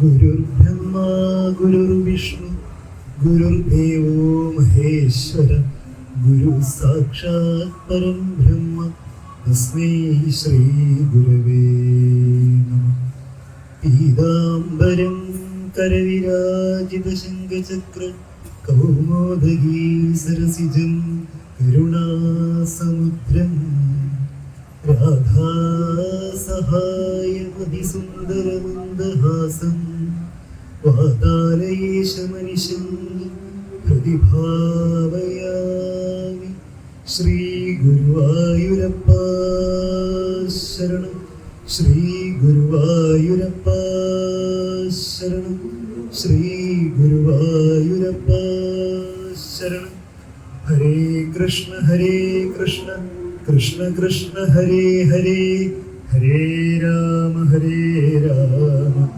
ഗുരുർബ്രഹ്മ ഗുരുർവിഷ്ണു ഗുരുർദേവോ മഹേശ്വര ഗുരു സാക്ഷാത് പരം ബ്രഹ്മ തസ്മൈ ശ്രീ ഗുരവേ നമ. പീതാംബരം കരവിരാജിത ശംഖചക്ര കൗമോദഗീ സരസിജം കരുണാസമുദ്രം. രാധാസഹായമതിസുന്ദരമന്ദഹാസം വാതാലയേശമനിശം പ്രതിഭാവയാമി. ശ്രീഗുരുവായൂരപ്പ ശരണം. ശ്രീ ഗുരുവായൂരപ്പ ശരണം. ശ്രീ ഗുരുവായൂരപ്പ ശരണം. ഹരേ കൃഷ്ണ ഹരേ കൃഷ്ണ. കൃഷ്ണ കൃഷ്ണ ഹരേ ഹരേ. ഹരേ രാമ ഹരേ രാമ.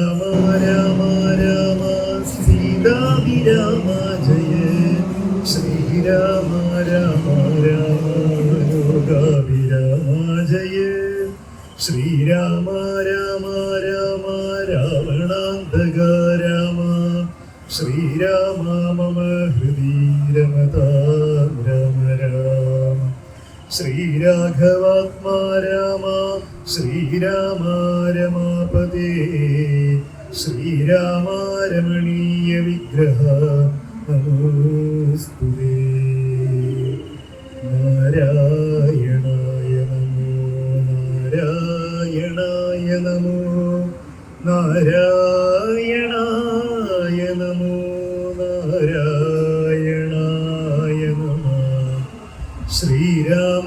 ശ്രീരാമ രാമ രാമ സീതാഭിരാമ ജയ. ശ്രീരാമ രാമ രാമ യോഗാവിരാമ ജയ. ശ്രീരാമ രാമ രാമ രാവണാന്തക രാമ. ശ്രീരാമ മമ ഹൃദി രമതാം രാമ രാമ. ശ്രീരാഘവാത്മാ രാമ. ശ്രീരാമ രമാപദേ ശ്രീരാമ രമണീയ വിഗ്രഹ നമോസ്തുതേ നാരായണായ നമോ നാരായണായ നമോ നാരായണായ നമോ നാരായണായ നമോ. ശ്രീരാമനാമം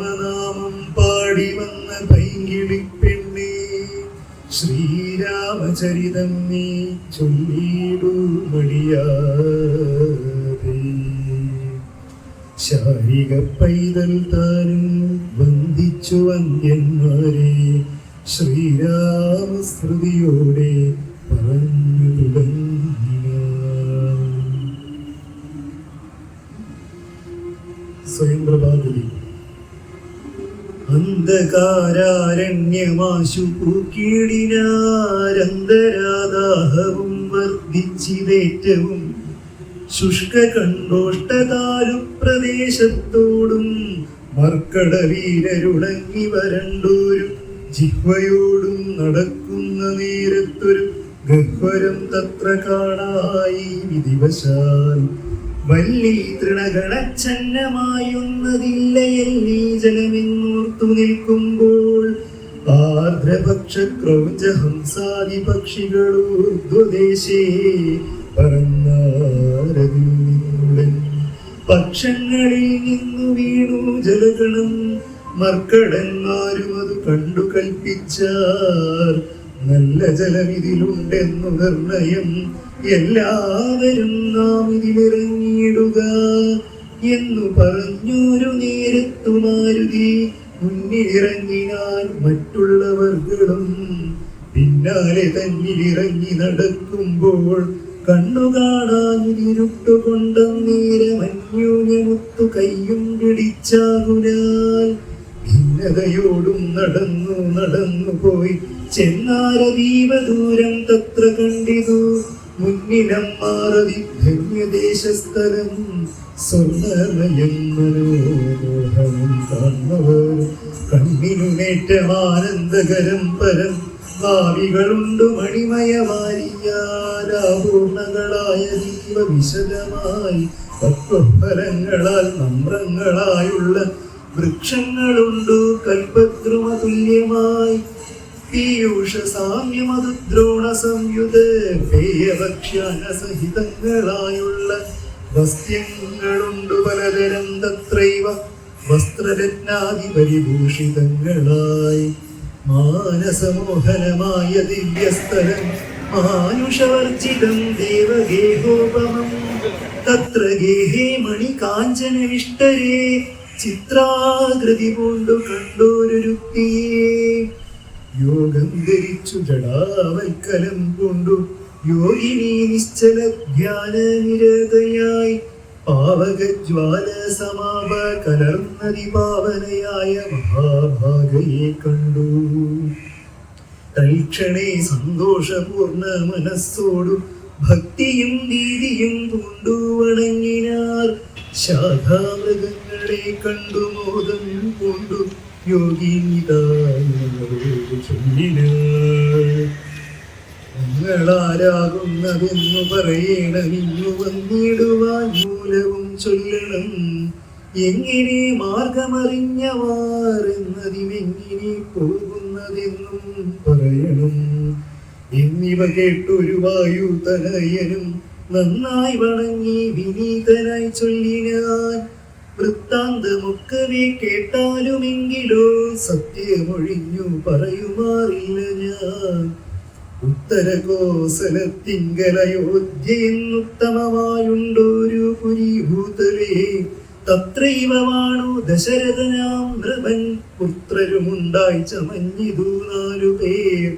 ശ്രീരാമചരിതം നീ ചൊല്ലിടൂ മടിയാതെ ശാരിക പൈതൽ താനും വന്ദിച്ചു വന്യന്മാരെ ശ്രീരാമസ്മൃതിയോടെ അന്ധകാരാരണ്യമാശു പൂക്കിടിനാരന്തരാദാഹവും വർദ്ധിച്ചിതേറ്റവും ശുഷ്ക കണ്ടോഷ്ടതാലു പ്രദേശത്തോടും മർക്കടവീരരുടങ്ങി വരണ്ടോരും ജിഹ്വയോടും നടക്കുന്ന നേരത്തൊരു ഗഹ്വരം തത്ര കാണായി വിധിവശാൽ. വല്ലി തൃണഗണച്ഛന്നമായൊന്നതില്ലയല്ലീ ജലമെന്നോർത്തു നിൽക്കുമ്പോൾ ആർദ്രപക്ഷ ക്രൗഞ്ച ഹംസാദി പക്ഷികളൂർധ്വദേശേ പറന്നാരതിൽ പക്ഷങ്ങളിൽ നിന്നു വീണു ജലഗണം മർക്കടന്മാരും അത് കണ്ടു കൽപ്പിച്ചാർ നല്ല ജലം ഇതിലുണ്ടെന്നു നിർണയം എല്ലാവരും നാം ഇതിലിറങ്ങിയിടുക എന്നു പറഞ്ഞൊരു നേരത്തു മാരുതി മുന്നിലിറങ്ങിനാൽ മറ്റുള്ളവർകളും പിന്നാലെ തന്നിലിറങ്ങി നടക്കുമ്പോൾ കണ്ണു കാണാനിരുട്ടുകൊണ്ട നേരമന്യൂനമുത്തു കയ്യും പിടിച്ചാകുനാൽ ഭിന്നതയോടും നടന്നു നടന്നു പോയി. ചെന്നാരതീവ ദൂരം തത്ര കണ്ടിതു. മുന്നിലം മാറവി ധന്യദേശസ്ഥലം. സ്വർണമയം മനോമോഹനം കാണുന്നവർ ആനന്ദകരം പരം. ഭാവികളുണ്ട് മണിമയമാരിയാരാപൂർണങ്ങളായ ദീപ വിശദമായി. തത്വഫലങ്ങളാൽ നമ്രങ്ങളായുള്ള വൃക്ഷങ്ങളുണ്ട് കൽപദ്രുമ പീയൂഷ സാമ്യമതുദ്രോണ സംയുത പലതരം തത്രൈവ വസ്ത്രരത്നാദി പരിഭൂഷിതങ്ങളായി മാനസമോഹനമായ ദിവ്യസ്ഥലം മാനുഷവർജിതം ദേവഗേഹോപമം. തത്ര ഗേഹേ മണി കാഞ്ചന വിഷ്ടരേ ചിത്രാകൃതി കൊണ്ടു കണ്ടോരുത്തിയേ യോഗം ധരിച്ചു ജടാവൽക്കലം കൊണ്ടു. യോഗിനി നിശ്ചല ധ്യാന നിരതയായി. പാവകജ്വാല സമാപ കലർന്നതി പാവനയായ മഹാഭാഗയെ കണ്ടു. തൽക്ഷണേ സന്തോഷപൂർണ മനസ്സോടു ഭക്തിയും നീതിയും പൂണ്ടു വണങ്ങിനാർ. ശാഖാമൃഗങ്ങളെ കണ്ടു മോദം കൊണ്ടു. യോഗിനിതായോട് ചൊല്ലിനാൾ ഇന്നു വന്നിടുവാൻ മൂലവും ചൊല്ലണം. എങ്ങനെ മാർഗമറിഞ്ഞവാർ എന്നതിമെങ്ങനെ പോകുന്നതെന്നും പറയണം. എന്നിവ കേട്ടൊരു വായു തനയനും നന്നായി വണങ്ങി വിനീതനായി ചൊല്ലിനാൻ വൃത്താന്തമൊക്കവെ കേട്ടാലുമെങ്കിലോ സത്യമൊഴിഞ്ഞു പറയുമാറില്ല ഞാൻ. ഉത്തരകോസലത്തിങ്കലയോധ്യയെന്നുത്തമമായുണ്ടോരു പുരീഭൂതലേ തത്രൈവമാണോ ദശരഥനാം നൃപൻ പുത്രരുമുണ്ടായി ചമഞ്ഞിതു നാലു പേർ.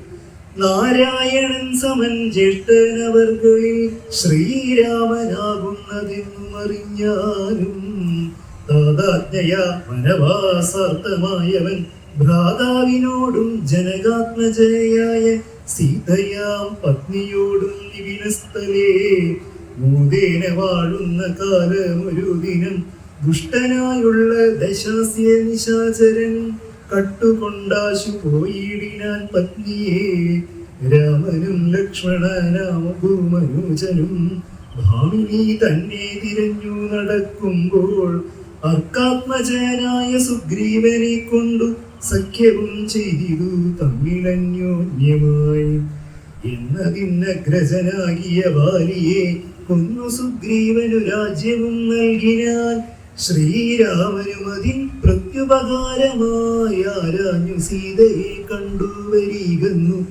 നാരായണൻ സമൻ ജ്യേഷ്ഠനവർകളിൽ ശ്രീരാമനാകുന്നതെന്നും താതാജ്ഞയ വനവാസാർത്ഥമായവൻ ഭ്രാതാവിനോടും ജനകാത്മജയായ സീതയാം പത്നിയോടും നിവിനസ്ഥലേ. മൂതേന വാഴുന്ന കാലമൊരു ദിനം ദുഷ്ടനായുള്ള ദശാസ്യ നിശാചരൻ കട്ടുകൊണ്ടാശു പോയിടിനാൻ പത്നിയെ. രാമനും ലക്ഷ്മണനാമഭൂമനുജനും ഭാമിനി തന്നെ തിരഞ്ഞു നടക്കുമ്പോൾ അർക്കാത്മജനായ സുഗ്രീവനെ കൊണ്ടു സഖ്യവും ചെയ്തിരു തമ്മിലന്യോന്യമായി. എന്നതിന്നഗ്രജനാകിയ വാലിയെ കൊന്നു സുഗ്രീവനു രാജ്യവും നൽകിനാൽ. ശ്രീരാമനുമതി പ്രത്യുപകാരമായി ആരാഞ്ഞു സീതയെ കണ്ടുവരികുന്നു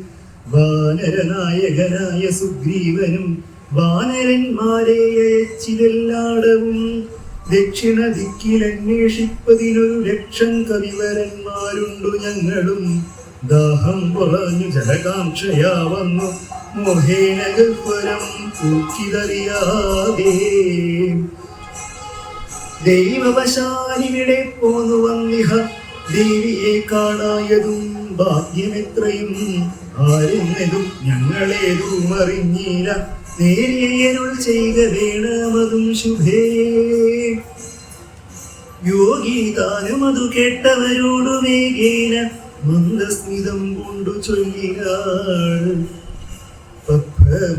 വാനരനായകനായ സുഗ്രീവനും വാനരന്മാരെ അയച്ചിതെല്ലാടവും ദക്ഷിണ ദിക്കിൽ അന്വേഷിപ്പതിനൊരു ലക്ഷം കവിവരന്മാരുണ്ടു ഞങ്ങളും. ദാഹം കുറഞ്ഞു ജലകാംക്ഷയാ വന്നു. മോഹേന ഗഹ്വരം തൂക്കിതറിയാതെ. ദൈവവശാലിവിടെ പോന്നു വന്നിഹ. ദേവിയെ കാണായതും ഭാഗ്യമെത്രയും. ആരെന്നതും ഞങ്ങളേതും അറിഞ്ഞില്ല. നേരിയരുൾ ചെയ്ക വേണമതും ശുഭേ. യോഗി താനും അതു കേട്ടവരോടു വേഗേന മന്ദസ്മിതം കൊണ്ടു ചൊല്ലിനാൾ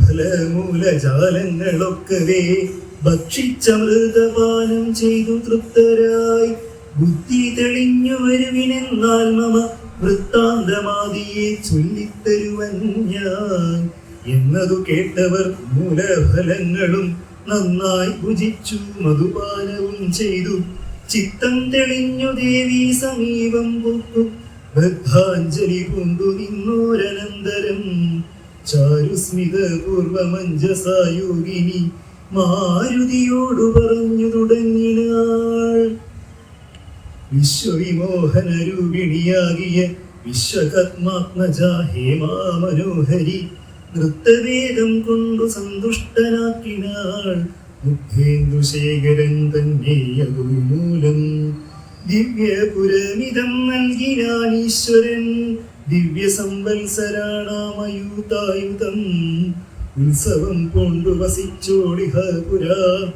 ഫലമൂലജാലങ്ങളൊക്കവേ ഭക്ഷിച്ചമൃതപാനം ചെയ്തു തൃപ്തരായി. ബുദ്ധി തെളിഞ്ഞു വരുവിനെന്നാൽ മമ വൃത്താന്തമാതിയെ ചൊല്ലിത്തരുവൻ ഞാൻ. എന്നതു കേട്ടവർ മൂലഫലങ്ങളും നന്നായി ഭുജിച്ചു മധുപാനവും ചെയ്തു. ചിത്തം തെളിഞ്ഞു ദേവി സമീപം പൂക്കു ബദ്ധാഞ്ജലി കൊണ്ടു നിന്നോരനന്തരം. ചാരുസ്മിത പൂർവമഞ്ജസായോഗിനി മാരുതിയോടു പറഞ്ഞു തുടങ്ങിനാൾ. വിശ്വവിമോഹന രൂപിണിയാകിയ വിശ്വകത്മാത്മജ ഹേമാമനോഹരി നൃത്തവേദം കൊണ്ടു സന്തുഷ്ടനാക്കിനാൾ തന്നെ അതുമൂലം ദിവ്യപുരമിതം നൽകിനാൻ ഈശ്വരൻ. ദിവ്യ സംവത്സരാണാമയൂതായുധം ഉത്സവം കൊണ്ടു വസിച്ചോളിഹ പുരാ.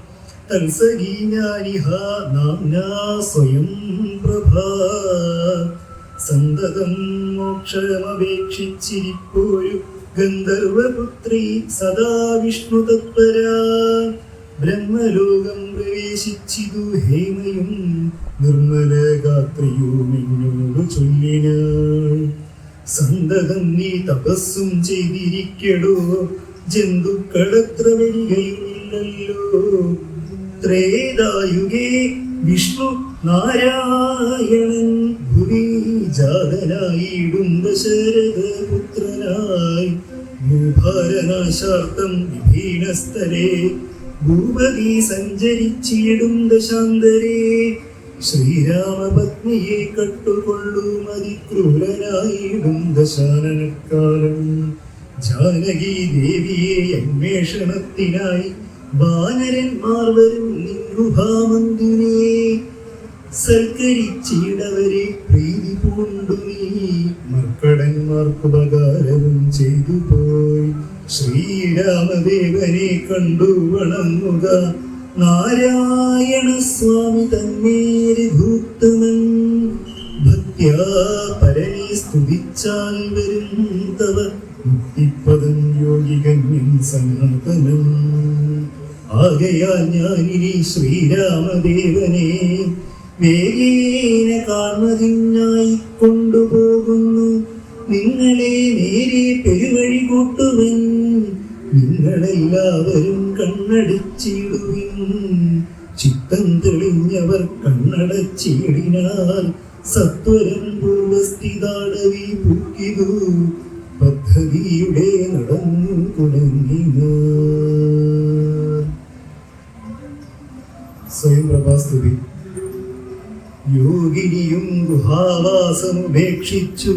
ഞാനിഹ നാംനാ സ്വയം പ്രഭ. സന്തതം മോക്ഷമപേക്ഷിച്ചിരിപ്പോരു ഗന്ധർവപുത്രി സദാ വിഷ്ണു തത്പരാ ബ്രഹ്മലോകം പ്രവേശിച്ചിതു ഹേമയും നിർമ്മല ഗാത്രിയും എന്നോട് സന്തകം നീ തപസ്സും ചെയ്തിരിക്കടോ. ജന്തുക്കളത്ര വരികയുമില്ലല്ലോ ത്രേതായുഗേ വിഷ്ണു നാരായണൻ ഭുവി ജാതനായിടും ദശരഥ പുത്രനായി. ഭൂഭാരനാശാർത്ഥം വിഭീണസ്ഥലേ ഭൂപതി സഞ്ചരിച്ചിടും ദശാന്തരേ. ശ്രീരാമപത്നിയെ കട്ടുകൊള്ളും അതിക്രൂരനായിടും ദശാനനക്കാലം. ജാനകി ദേവിയെ അന്വേഷണത്തിനായി വാനരന്മാർ വരും നിൻഗുഹാമന്ദിരേ സൽക്കരിച്ചിടവരെ പ്രീതി കൊണ്ടു നീ. മർക്കടന്മാർക്കുപകാരവും ചെയ്തു പോയി. ശ്രീരാമദേവനെ കണ്ടു വളങ്ങുക നാരായണ സ്വാമി തന്നേര് ഭൂക്തമൻ ഭക്യാ പരനെ സ്തുതിച്ചാൽ വരും തവ. മുക്തിപ്പദം യോഗികന്യൻ സനാതനം ആകയാൽ ഞാനിനി ശ്രീരാമദേവനെ വേഗേന കാണുന്നതിനായി കൊണ്ടുപോകുന്നു. നിങ്ങളെ നേരെ പെരുവഴി കൂട്ടുവൻ നിങ്ങളെല്ലാവരും കണ്ണടച്ചിടുവിൻ. ചിത്തം തെളിഞ്ഞവർ കണ്ണടച്ചിടിനാൽ സത്വരം പൂർവസ്ഥിതാടവി പൂക്കിതു. പദ്ധതിയുടെ നടന്നു തുടങ്ങിനാർ സ്വയം പ്രഭാസ്തുതി യോഗിനിയും ഗുഹാവാസമുപേക്ഷിച്ചു.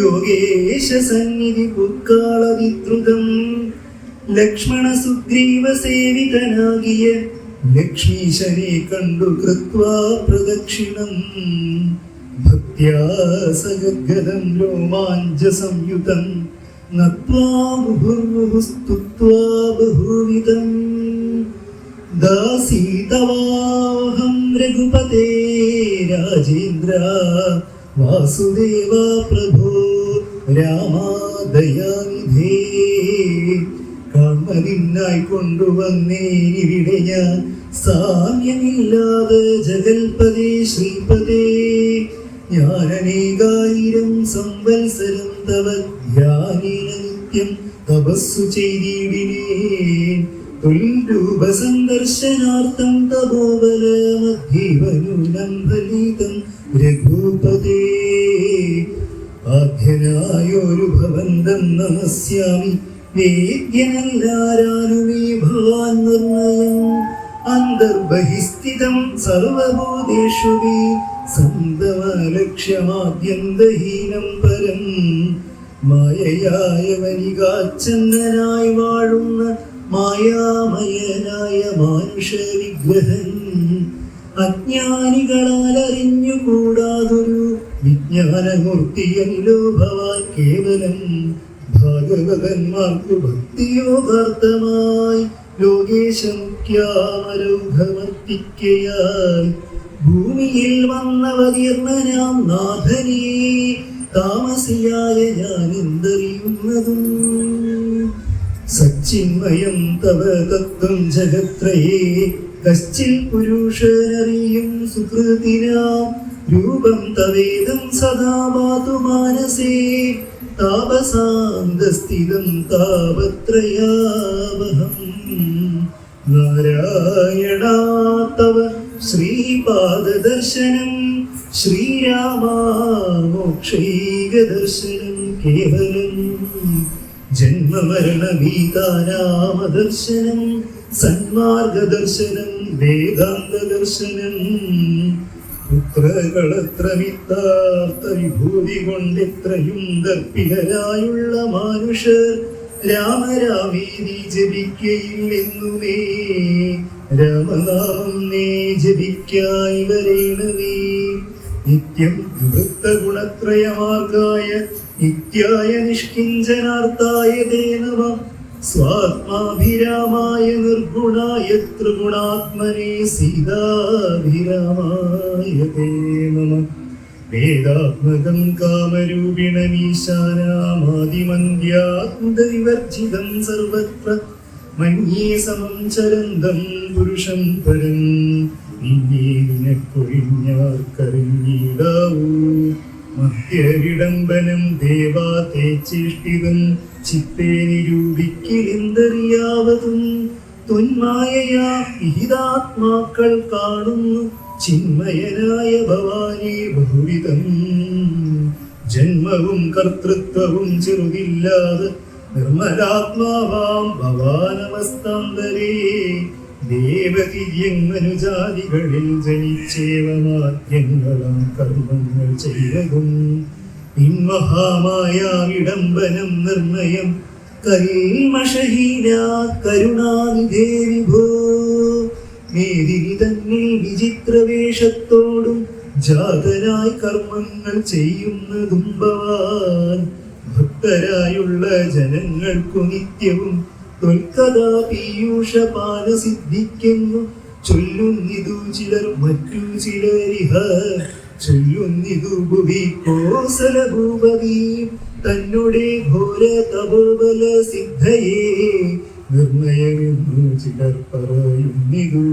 യോഗേശ സന്നിധി പുക്കാളവിദ്രുതം ലക്ഷ്മണ സുഗ്രീവ സേവിതനാകിയ ലക്ഷ്മീശനെ കണ്ടു കൃത്വാ പ്രദക്ഷിണം. ഭക്ത്യാ സഗദ്ഗദം രോമാഞ്ച സംയുതം നത്വാ മുഹുർമുഹുസ്തുത്വാ ബഹുവിധം. ദാസീതവാഹം രഘുപതേ രാജേന്ദ്ര വാസുദേവ പ്രഭോ രാമാദയാനിധേ കർമ്മനിന്നായി കൊണ്ടുവന്നേനിവിടെ ഞാൻ സാമ്യമില്ലാതെ ജഗൽപദേ ശ്രീപദേ ഞാനനേകായിരം സംവത്സരം തവ ധ്യാനേന നിത്യം തപസ്സു ചെയ്തിടിനേൻ തുൽരൂപസന്ദർശനാർത്ഥം തപോബലമധ്യവനൂനം ഫലിതം രഘുപതേ. ആദ്യനായൊരു ഭവന്തം നമസ്യാമി വേദ്യനല്ലാരാനുമേ ഭവാൻ നിർണയം. അന്തർബഹിസ്ഥിതം സർവഭൂതേഷു വേ സന്തമലക്ഷ്യമാദ്യന്തഹീനം പരം. മായയായ വനികാച്ചന്ദനായി വാഴുന്ന മായാമയനായ മാനുഷ വിഗ്രഹൻ അജ്ഞാനികളാൽ അറിഞ്ഞുകൂടാതൊരു വിജ്ഞാനമൂർത്തിയല്ലോ ഭവാൻ കേവലം ഭാഗവതന്മാർക്കു ഭക്തിയോഗാർത്ഥമായി ലോകേശമുഖ്യാമരൗഘമർപ്പിക്കയാൽ ഭൂമിയിൽ വന്നവതീർണനാം നാഥനീ താമസിയായ ഞാൻ എന്തറിയുന്നതും സച്ചിന്മയം തവ തത്വം ജഗത്രയേ കശ്ചിൽ പുരുഷനറിയും സുഹൃതിനാം രൂപം തവേദം സദാ പാതു മാനസേ താപസാന്തസ്ഥിതം താപത്രയാവഹം. നാരായണ തവ ശ്രീപാദദർശനം ശ്രീരാമോക്ഷൈകദർശനം കേവലം. ജന്മമരണഭീതാനാമദർശനം സന്മാർഗദർശനം വേദാന്തദർശനം. പുത്രകളത്ര വിഭൂതി കൊണ്ടെത്രയും ദർപ്പിതരായുള്ള മാനുഷർ രാമരാമീതി ജപിക്കയില്ലെന്നുമേ. രാമനാമം നേ ജപിക്കായി വരേണമേ. നിത്യം വിഭക്ത ഗുണത്രയമാർഗായ നിത്യായ നിഷ്കിഞ്ചനാർത്ഥായ ദേനവ സ്വാത്മാഭിരാമായ നിർഗുണായ ത്രിഗുണാത്മനെ സീതാഭിരാമായ തേ നമ വേദാത്മകം കാമരൂപിണമീശാനാമാതിമന്ധ്യാത്മവിവർജിതം സർവത്ര. മന്യേ സമം ചരന്തം പുരുഷം പരം. നിന്നെ നിനക്കൊഴിഞ്ഞാർക്കറിഞ്ഞിടാവൂ. മധ്യവിടംബനം ദേവാ ചേഷ്ടിതം ചിത്തേ നിരൂപിക്കലെന്തറിയാവതും തൊന്മായയാ ഹിതാത്മാക്കൾ കാണുന്നു ചിന്മയനായ ഭവാനി ബഹുവിധം. ജന്മവും കർത്തൃത്വവും ചെറുതില്ലാതെ നിർമ്മലാത്മാവാം ഭവാനമസ്താന്തരേ ദേവതിര്യങ്ങനുജാതികളിൽ ജനിച്ചേവമാദ്യങ്ങളാം കർമ്മങ്ങൾ ചെയ്തതും പിൻമഹാമായ വിടംബനം നിർണയം കൽമഷഹീന കരുണാനിധേ വിഭോ മേദിനി തന്നിൽ വിചിത്രവേഷത്തോടും ജാതനായി കർമ്മങ്ങൾ ചെയ്യുന്നതും ഭവാൻ. ഭക്തരായുള്ള ജനങ്ങൾക്കു നിത്യവും തൊൽക്കഥാ പീയൂഷപാന സിദ്ധിക്കുന്നു. ചൊല്ലുന്നിതു ചിലർ മറ്റു ചിലരിഹ. ചൊല്ലുന്നിതു ഭുവി കോസല ഭൂപതി. ഘോര തപോബല സിദ്ധയെ. നിർണയമെന്നു ചിലർ പറയുന്നിതു.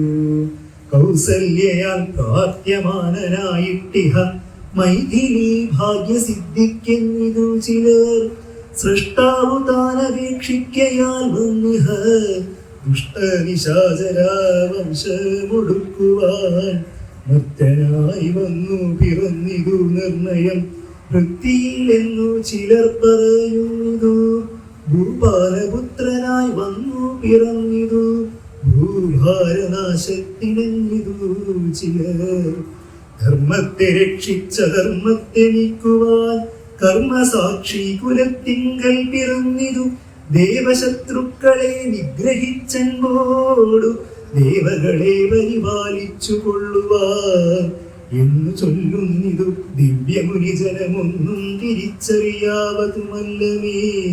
കൗസല്യയാൽ കാർത്യമാനനായിട്ടിഹ മൈഥിലി ഭാഗ്യസിദ്ധിക്കെന്നിതു ചിലർ സൃഷ്ടാവു താനവീക്ഷിക്കയാൽ വന്നിഹ ദുഷ്ടനിശാചരാവംശമൊടുക്കുവാൻ മർത്തനായി വന്നു പിറന്നിതു നിർണയം. വൃത്തിയില്ലെന്നു ചിലർ പറയുന്നു ഭൂപാലപുത്രനായി വന്നു പിറന്നിതു. ഭൂഭാരനാശത്തിനെന്നിതു ചിലർ. ധർമ്മത്തെ രക്ഷിച്ച ധർമ്മത്തെ നീക്കുവാൻ കർമ്മസാക്ഷി കുലത്തിങ്കൽ പിറന്നിതു ദേവശത്രുക്കളെ നിഗ്രഹിച്ചൻപോടു ദേവകളെ പരിപാലിച്ചു കൊള്ളുവാൻ എന്നു ചൊല്ലുന്നിതു ദിവ്യമുനിജനമൊന്നും തിരിച്ചറിയാവതുമല്ലമേ.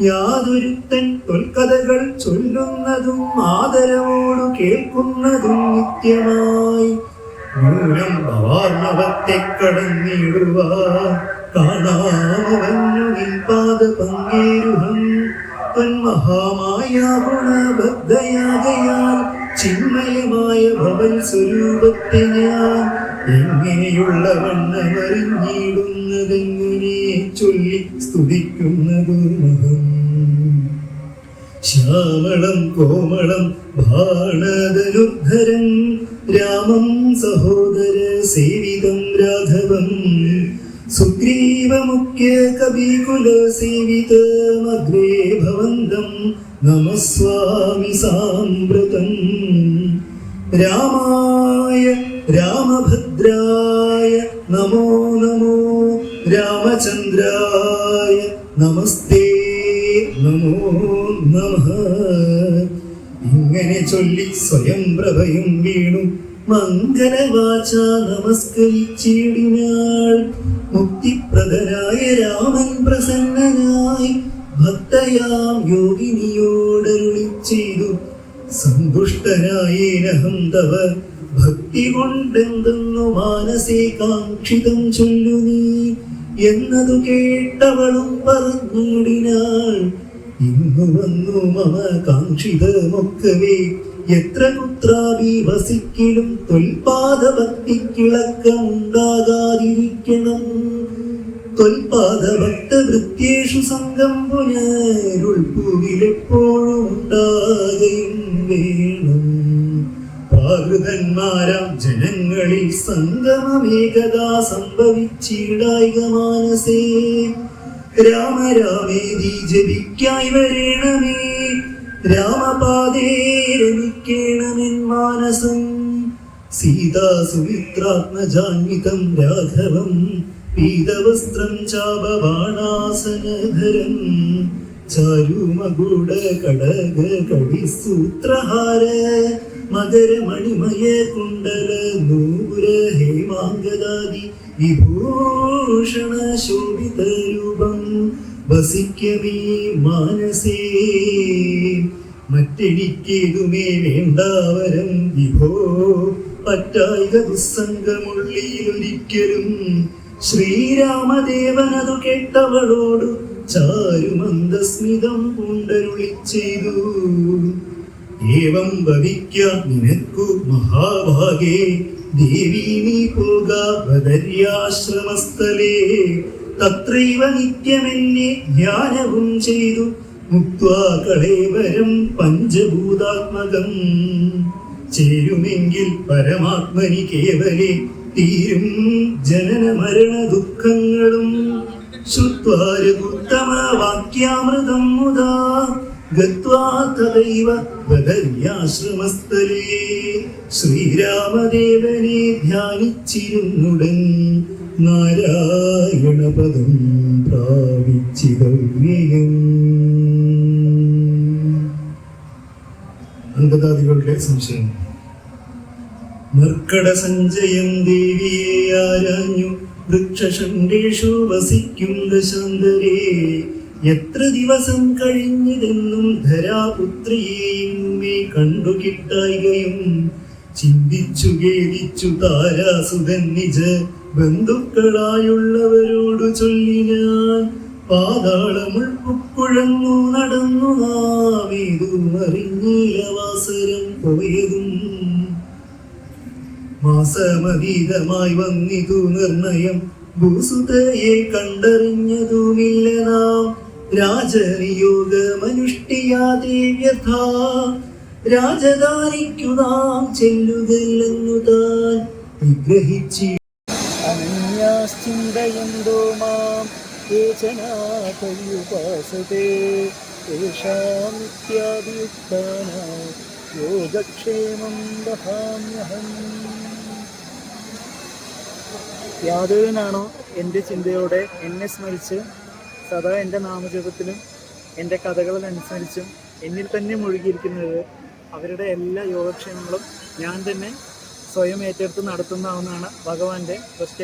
യാതൊരുത്തൻ തൊൽക്കഥകൾ ചൊല്ലുന്നതും ആദരവോടു കേൾക്കുന്നതും നിത്യമായി. മൂലം ഭവാർണവത്തെ കടന്നിടുവാൻ കാണാമവന്നു നിൽപാത പങ്കേരുഹം തന്മഹാമായ ഗുണബദ്ധയാകയാൽ ചിന്മയമായ ഭവൻ സ്വരൂപത്തെ ഞാൻ എങ്ങനെയുള്ള വണ്ണമറിഞ്ഞിടുന്നതെങ്ങനെ ചൊല്ലി സ്തുതിക്കുന്നതു മഹം. ശ്യാമളം കോമളം ഭാണധനുദ്ധരം രാമം സഹോദര സേവിതം രാഘവം സുഗ്രീവമുഖ്യ കവികുല സേവിതമഗ്രേ ഭവന്തം നമസ്വാമി സാമ്പ്രതം. രാമായ രാമഭദ്രായ നമോ നമോ. രാമചന്ദ്രായ നമസ്തേ നമോ നമ. ഇങ്ങനെ ചൊല്ലി സ്വയം പ്രഭയും വീണു. മംഗലവാച നമസ്കരിച്ചിടിനാൾ മുക്തിപ്രദനായ രാമൻ പ്രസന്നനായി ഭക്തയാം യോഗിനിയോടരുളി ചെയ്തു സന്തുഷ്ടനായേനഹം തവ ഭക്തി കൊണ്ടെന്തെന്നു മാനസേ കാക്ഷിതം ചൊല്ലു നീ എന്നതു കേട്ടവളും പറഞ്ഞിടിനാൾ ഇന്നു വന്നു മമ കാക്ഷിതമൊക്കവേ എത്ര കുത്രാവി വസിക്കിലും തൊൽപാദ ഭക്തിക്കിളക്കമുണ്ടാകാതിരിക്കണം തൊൽപാദ ഭക്തവൃത്യേഷു സംഘം പുനരുൾപ്പുവിലെപ്പോഴും ഉണ്ടാകുകയും വേണം. പ്രാകൃതന്മാരാം ജനങ്ങളിൽ സംഗമമേകതാ സംഭവിച്ചിടായിക മാനസേ. രാമരാമേതി ജപിക്കായി വരേണമേ. രാമപാദേ രമിക്കേണമെൻ മാനസം. സീതാ സുമിത്രാത്മജാന്വിതം രാഘവം. പീതവസ്ത്രം ചാപബാണാസനധരം ചാരുമകുട കടക കടിസൂത്രഹാര മകരമണിമയ കുണ്ടല നൂപുര ഹേമാംഗദാദി. വിഭൂഷണ ശോഭിത രൂപം വസിക്കമേ മാനസേ മറ്റെനിക്കേതുമേ വേണ്ടാവരം വിഭോ. പറ്റായിക ദുസ്സംഗമുള്ളിയിലൊരിക്കലും ശ്രീരാമദേവനതു കേട്ടവളോട് ചാരുമന്ദസ്മിതം പൂണ്ടരുളി ചെയ്തു. ഏവം ഭവിക്ക നിനക്കു മഹാഭാഗേ ദേവീ നീ പോകാ ബദര്യാശ്രമസ്ഥലേ തത്രൈവ നിത്യമെന്നെ ധ്യാനവും ചെയ്തു. മുക്വാ കളേവരം പഞ്ചഭൂതാത്മകം. ചേരുമെങ്കിൽ പരമാത്മനി കേവലെ തീരും ജനന മരണ ദുഃഖങ്ങളും. ശ്രുത്വാരുത്തമ വാക്യാമൃതം മുതാ. ഗത്വാ ശ്രീരാമദേവനെ ധ്യാനിച്ചിരുന്നുടൻ. നാരായണപദം പ്രാപിച്ചിതവ്യയം അന്ധതാദികളുടെ സംശയം. മർക്കട സഞ്ജയം ദേവിയെ ആരാഞ്ഞു. വൃക്ഷഷണ്ടേഷു വസിക്കും ദശാന്തരേ. എത്ര ദിവസം കഴിഞ്ഞിരുന്നും ധരാപുത്രിയെയും മേ കണ്ടു കിട്ടായികയും. ചിന്തിച്ചു ഖേദിച്ചു താരാസുതൻ നിജ ബന്ധുക്കളായുള്ളവരോടു ഞാൻ പാതാളമുൾപ്പുഴങ്ങു നടന്നു നാമേതും അറിഞ്ഞീലവാസരം പോയതും മാസമതീതമായി വന്നിതു നിർണയം ഭൂസുതയെ കണ്ടറിഞ്ഞതുമില്ല നാം. രാജനിയോഗമനുഷ്ഠിയാതെ യഥാ രാജധാനിക്കു നാം ചെല്ലുകല്ലെന്നു താൻ വിഗ്രഹിച്ചി അനന്യാശ്ചിന്തയന്തോ മാം തേഷാം ഇത്യാദിയുക്താനാം യോഗക്ഷേമം വഹാമ്യഹം യാതൊരുവനാണോ എന്റെ ചിന്തയോടെ എന്നെ സ്മരിച്ച് സദാ എന്റെ നാമജപത്തിലും എന്റെ കഥകളിലനുസരിച്ചും എന്നിൽ തന്നെ മുഴുകിയിരിക്കുന്നത് അവരുടെ എല്ലാ യോഗക്ഷേമങ്ങളും ഞാൻ തന്നെ സ്വയം ഏറ്റെടുത്ത് നടത്തുന്നതാണെന്നാണ് ഭഗവാന്റെ പ്രത്യക്ഷ